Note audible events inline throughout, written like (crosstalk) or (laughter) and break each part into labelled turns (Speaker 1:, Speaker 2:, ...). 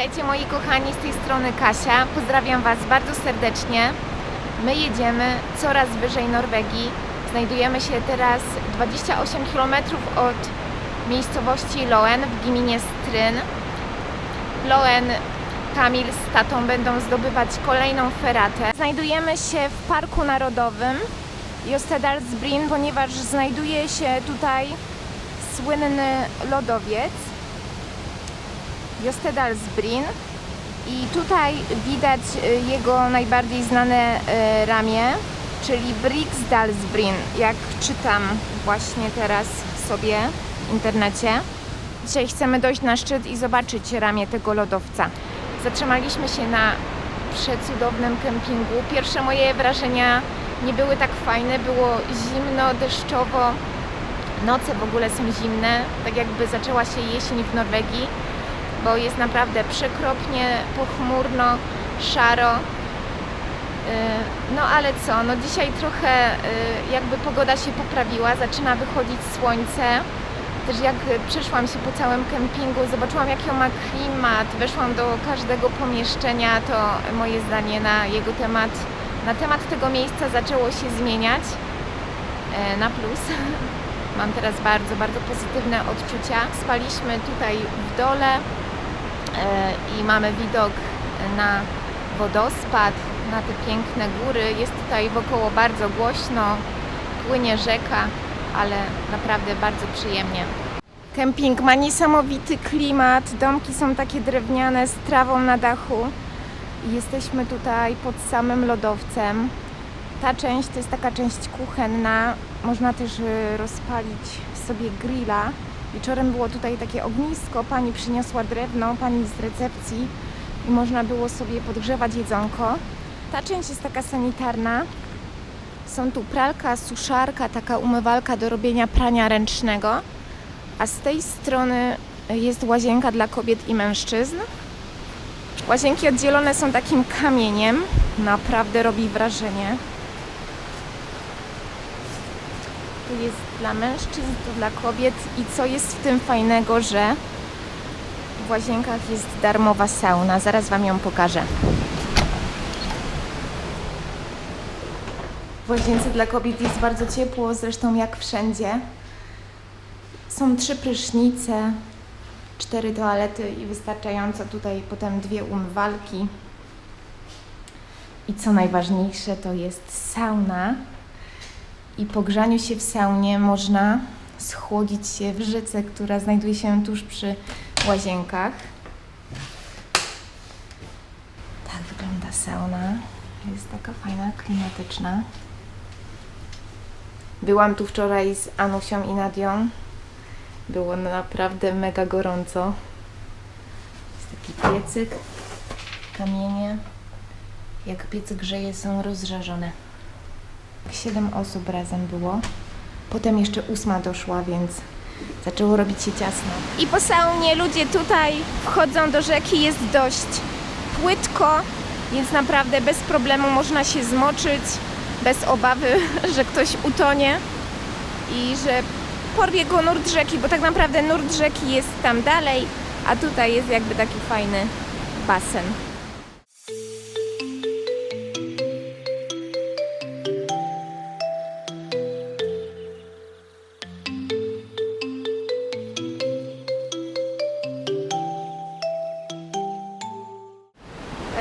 Speaker 1: Witajcie moi kochani, z tej strony Kasia. Pozdrawiam Was bardzo serdecznie. My jedziemy coraz wyżej Norwegii. Znajdujemy się teraz 28 km od miejscowości Loen w gminie Stryn. Loen, Kamil z tatą będą zdobywać kolejną feratę. Znajdujemy się w Parku Narodowym Jostedalsbreen, ponieważ znajduje się tutaj słynny lodowiec. Jostedalsbreen i tutaj widać y, jego najbardziej znane y, ramię, czyli Briksdalsbreen, jak czytam właśnie teraz sobie w internecie. Dzisiaj chcemy dojść na szczyt i zobaczyć ramię tego lodowca. Zatrzymaliśmy się na przecudownym kempingu. Pierwsze moje wrażenia nie były tak fajne, było zimno, deszczowo. Noce w ogóle są zimne, tak jakby zaczęła się jesień w Norwegii bo jest naprawdę przekropnie, pochmurno, szaro. Yy, No ale co, no dzisiaj trochę yy, jakby pogoda się poprawiła, zaczyna wychodzić słońce. Też jak przeszłam się po całym kempingu, zobaczyłam jaki on ma klimat, weszłam do każdego pomieszczenia, to moje zdanie na jego temat, na temat tego miejsca zaczęło się zmieniać yy, na plus. (laughs) Mam teraz bardzo, bardzo pozytywne odczucia. Spaliśmy tutaj w dole, E, i mamy widok na wodospad, na te piękne góry. Jest tutaj wokoło bardzo głośno, płynie rzeka, ale naprawdę bardzo przyjemnie. Kemping ma niesamowity klimat, domki są takie drewniane z trawą na dachu. Jesteśmy tutaj pod samym lodowcem. Ta część to jest taka część kuchenna. Można też y, rozpalić sobie grilla. Wieczorem było tutaj takie ognisko, pani przyniosła drewno, pani z recepcji i można było sobie podgrzewać jedzonko. Ta część jest taka sanitarna. Są tu pralka, suszarka, taka umywalka do robienia prania ręcznego. A z tej strony jest łazienka dla kobiet i mężczyzn. Łazienki oddzielone są takim kamieniem. Naprawdę robi wrażenie. Tu jest dla mężczyzn, tu dla kobiet. I co jest w tym fajnego, że w łazienkach jest darmowa sauna. Zaraz Wam ją pokażę. W łazience dla kobiet jest bardzo ciepło, zresztą jak wszędzie. Są trzy prysznice, cztery toalety i wystarczająco tutaj potem dwie umywalki. I co najważniejsze, to jest sauna. I po grzaniu się w saunie można schłodzić się w rzece, która znajduje się tuż przy łazienkach. Tak wygląda sauna. Jest taka fajna, klimatyczna. Byłam tu wczoraj z Anusią i Nadią. Było naprawdę mega gorąco. Jest taki piecyk, kamienie. Jak piecyk grzeje, są rozżarzone. Siedem osób razem było. Potem jeszcze ósma doszła, więc zaczęło robić się ciasno. I po saunie ludzie tutaj wchodzą do rzeki, jest dość płytko, więc naprawdę bez problemu można się zmoczyć, bez obawy, (laughs) że ktoś utonie i że porwie go nurt rzeki, bo tak naprawdę nurt rzeki jest tam dalej, a tutaj jest jakby taki fajny basen.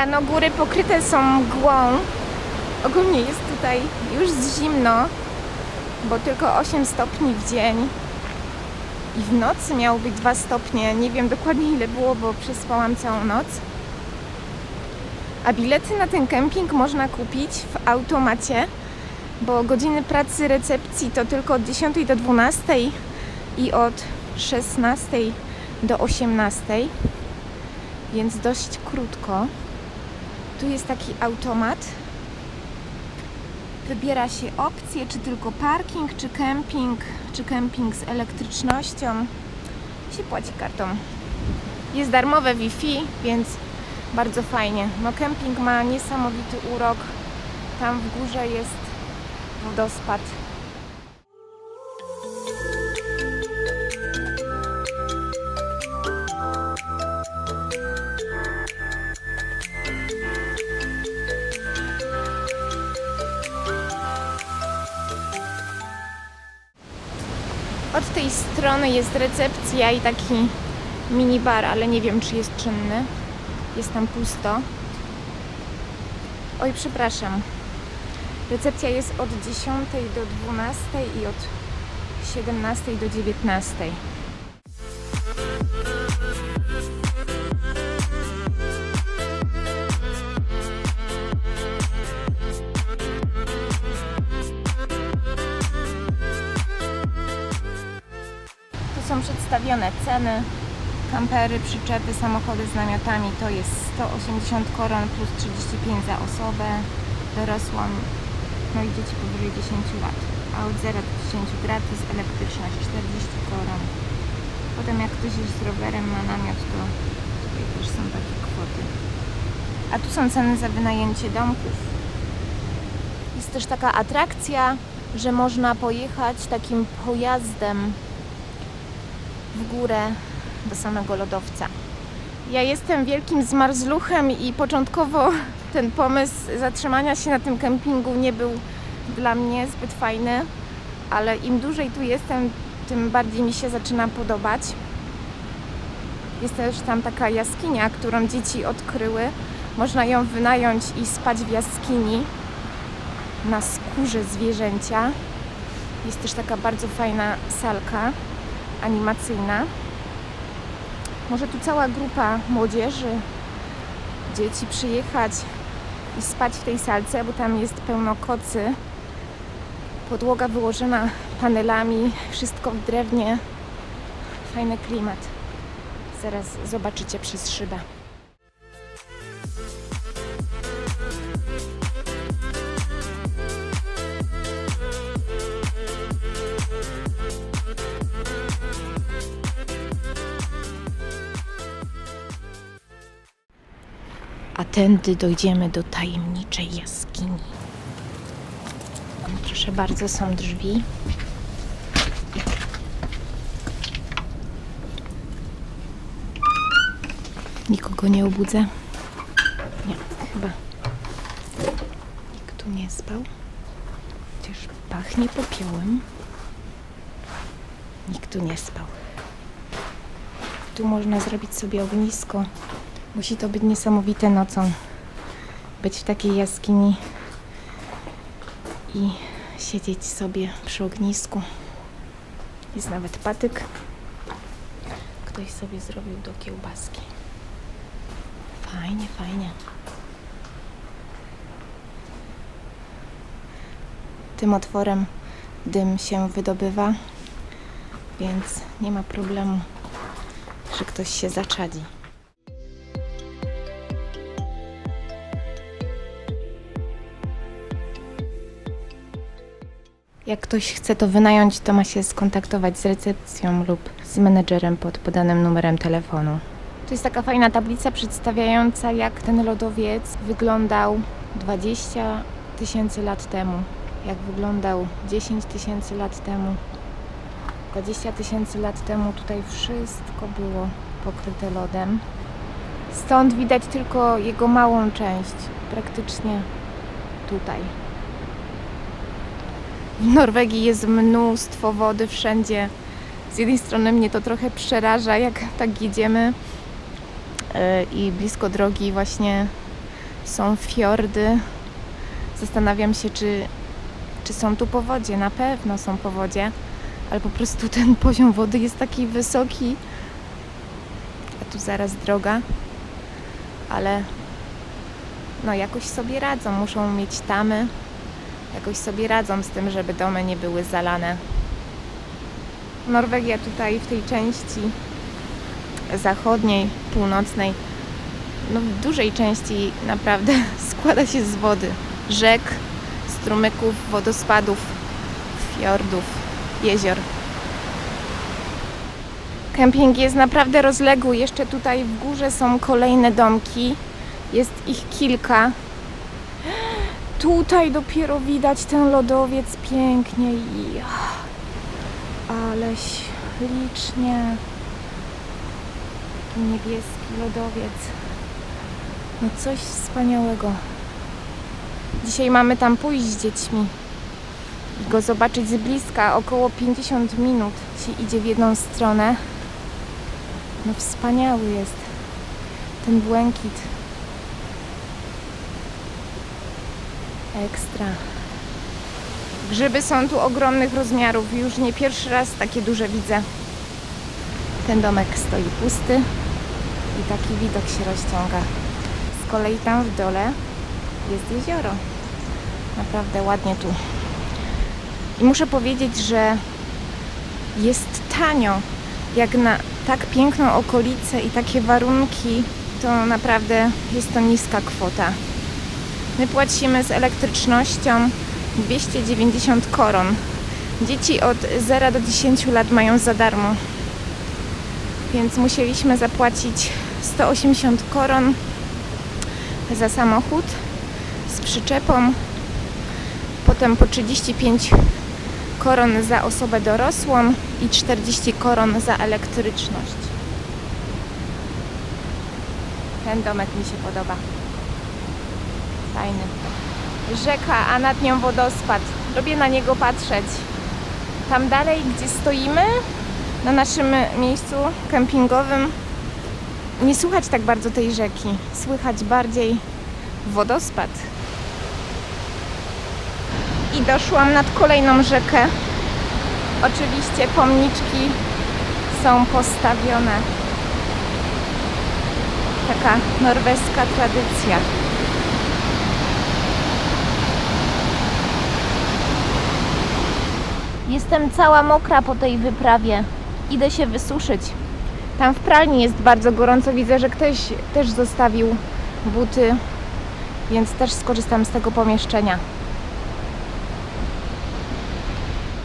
Speaker 1: Rano góry pokryte są mgłą. Ogólnie jest tutaj już zimno, bo tylko 8 stopni w dzień. I w nocy miało być 2 stopnie. Nie wiem dokładnie ile było, bo przespałam całą noc. A bilety na ten kemping można kupić w automacie, bo godziny pracy recepcji to tylko od 10 do 12 i od 16 do 18, więc dość krótko. Tu jest taki automat. Wybiera się opcję, czy tylko parking, czy kemping, czy kemping z elektrycznością. Się płaci kartą. Jest darmowe Wi-Fi, więc bardzo fajnie. No kemping ma niesamowity urok. Tam w górze jest wodospad. Tej strony jest recepcja i taki minibar, ale nie wiem, czy jest czynny. Jest tam pusto. Oj, przepraszam. Recepcja jest od 10 do 12 i od 17 do 19. Przedstawione ceny. Kampery, przyczepy, samochody z namiotami to jest 180 koron plus 35 za osobę dorosłą, no i dzieci powyżej 10 lat. A od 0 do 10 gratis, elektryczność 40 koron. Potem jak ktoś jest z rowerem, ma namiot, to tutaj też są takie kwoty. A tu są ceny za wynajęcie domków. Jest też taka atrakcja, że można pojechać takim pojazdem w górę do samego lodowca. Ja jestem wielkim zmarzluchem i początkowo (laughs) ten pomysł zatrzymania się na tym kempingu nie był dla mnie zbyt fajny, ale im dłużej tu jestem, tym bardziej mi się zaczyna podobać. Jest też tam taka jaskinia, którą dzieci odkryły. Można ją wynająć i spać w jaskini na skórze zwierzęcia. Jest też taka bardzo fajna salka animacyjna. Może tu cała grupa młodzieży, dzieci przyjechać i spać w tej salce, bo tam jest pełno kocy. Podłoga wyłożona panelami, wszystko w drewnie. Fajny klimat. Zaraz zobaczycie przez szybę. Tędy dojdziemy do tajemniczej jaskini. Proszę bardzo, są drzwi. Nikogo nie obudzę. Nie, chyba nikt tu nie spał. Chociaż pachnie popiołem. Nikt tu nie spał. Tu można zrobić sobie ognisko. Musi to być niesamowite nocą. Być w takiej jaskini i siedzieć sobie przy ognisku. Jest nawet patyk. Ktoś sobie zrobił do kiełbaski. Fajnie, fajnie. Tym otworem dym się wydobywa, więc nie ma problemu, że ktoś się zaczadzi. Jak ktoś chce to wynająć, to ma się skontaktować z recepcją lub z menedżerem pod podanym numerem telefonu. To jest taka fajna tablica przedstawiająca, jak ten lodowiec wyglądał 20 tysięcy lat temu, jak wyglądał 10 tysięcy lat temu. 20 tysięcy lat temu tutaj wszystko było pokryte lodem. Stąd widać tylko jego małą część, praktycznie tutaj. W Norwegii jest mnóstwo wody wszędzie. Z jednej strony mnie to trochę przeraża, jak tak jedziemy yy, i blisko drogi właśnie są fiordy. Zastanawiam się, czy, czy są tu powodzie. Na pewno są powodzie, ale po prostu (laughs) ten poziom wody jest taki wysoki. A tu zaraz droga, ale no jakoś sobie radzą. Muszą mieć tamy jakoś sobie radzą z tym, żeby domy nie były zalane. Norwegia tutaj w tej części zachodniej, północnej, no w dużej części naprawdę (laughs) składa się z wody, rzek, strumyków, wodospadów, fiordów, jezior. Kemping jest naprawdę rozległy. Jeszcze tutaj w górze są kolejne domki. Jest ich kilka. Tutaj dopiero widać ten lodowiec pięknie i ale ślicznie. Taki niebieski lodowiec. No coś wspaniałego. Dzisiaj mamy tam pójść z dziećmi. i go zobaczyć z bliska, około 50 minut się idzie w jedną stronę. No wspaniały jest ten błękit. Ekstra. Grzyby są tu ogromnych rozmiarów. Już nie pierwszy raz takie duże widzę. Ten domek stoi pusty i taki widok się rozciąga. Z kolei tam w dole jest jezioro. Naprawdę ładnie tu. I muszę powiedzieć, że jest tanio. Jak na tak piękną okolicę i takie warunki, to naprawdę jest to niska kwota. My płacimy z elektrycznością 290 koron. Dzieci od 0 do 10 lat mają za darmo. Więc musieliśmy zapłacić 180 koron za samochód z przyczepą. Potem po 35 koron za osobę dorosłą i 40 koron za elektryczność. Ten domek mi się podoba. Fajny. Rzeka, a nad nią wodospad. Lubię na niego patrzeć. Tam dalej, gdzie stoimy, na naszym miejscu kempingowym, nie słychać tak bardzo tej rzeki. Słychać bardziej wodospad. I doszłam nad kolejną rzekę. Oczywiście pomniczki są postawione. Taka norweska tradycja. Jestem cała mokra po tej wyprawie. Idę się wysuszyć. Tam w pralni jest bardzo gorąco. Widzę, że ktoś też zostawił buty, więc też skorzystam z tego pomieszczenia.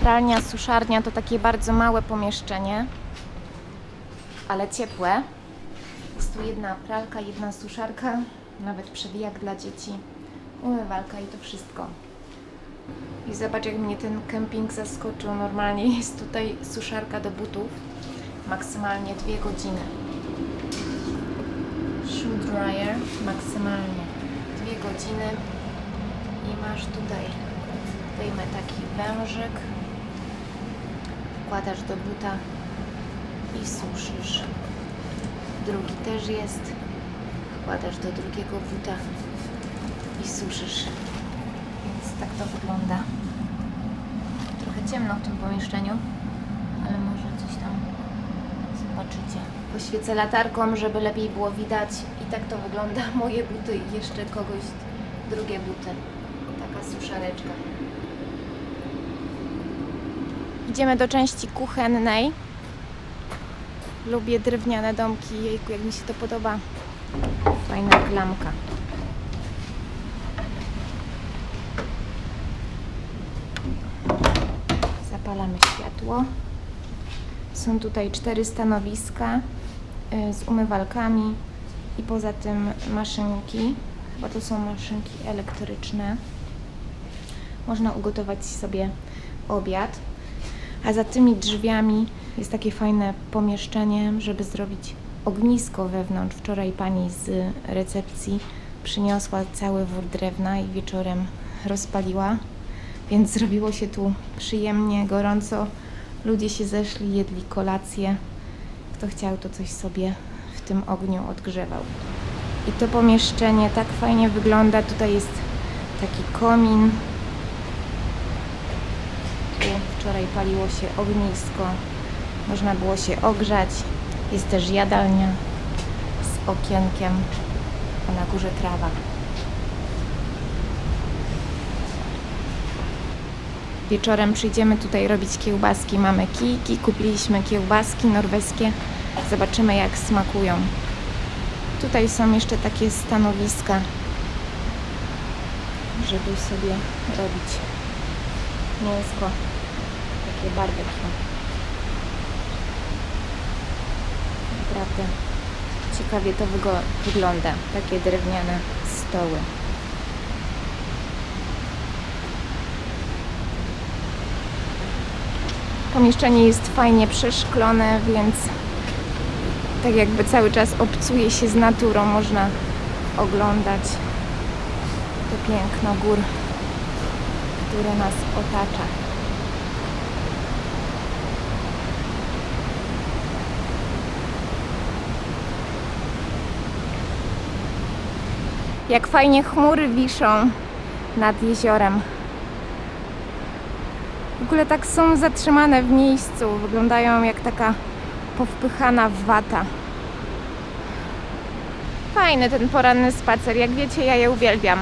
Speaker 1: Pralnia, suszarnia to takie bardzo małe pomieszczenie, ale ciepłe. Jest tu jedna pralka, jedna suszarka, nawet przewijak dla dzieci, umywalka i to wszystko. I zobacz, jak mnie ten kemping zaskoczył. Normalnie jest tutaj suszarka do butów, maksymalnie dwie godziny. Shoe dryer, maksymalnie dwie godziny. I masz tutaj, wyjmę taki wężyk, wkładasz do buta i suszysz. Drugi też jest, wkładasz do drugiego buta i suszysz. Tak to wygląda. Trochę ciemno w tym pomieszczeniu, ale może coś tam zobaczycie. Poświecę latarką, żeby lepiej było widać. I tak to wygląda (laughs) moje buty i jeszcze kogoś drugie buty. Taka suszareczka. Idziemy do części kuchennej. Lubię drewniane domki. Jejku, jak mi się to podoba. Fajna klamka. Zapalamy światło. Są tutaj cztery stanowiska y, z umywalkami i poza tym maszynki, bo to są maszynki elektryczne. Można ugotować sobie obiad. A za tymi drzwiami jest takie fajne pomieszczenie, żeby zrobić ognisko wewnątrz. Wczoraj pani z recepcji przyniosła cały wór drewna i wieczorem rozpaliła, więc zrobiło się tu przyjemnie, gorąco. Ludzie się zeszli, jedli kolację. Kto chciał, to coś sobie w tym ogniu odgrzewał. I to pomieszczenie tak fajnie wygląda. Tutaj jest taki komin, tu wczoraj paliło się ognisko, można było się ogrzać. Jest też jadalnia z okienkiem, a na górze trawa. Wieczorem przyjdziemy tutaj robić kiełbaski. Mamy kijki, kupiliśmy kiełbaski norweskie. Zobaczymy jak smakują. Tutaj są jeszcze takie stanowiska, żeby sobie robić mięsko, takie barbecue. Naprawdę ciekawie to wygląda, takie drewniane stoły. Pomieszczenie jest fajnie przeszklone, więc tak jakby cały czas obcuje się z naturą, można oglądać to piękno gór, które nas otacza. Jak fajnie chmury wiszą nad jeziorem. W ogóle tak są zatrzymane w miejscu, wyglądają jak taka powpychana wata. Fajny ten poranny spacer, jak wiecie, ja je uwielbiam.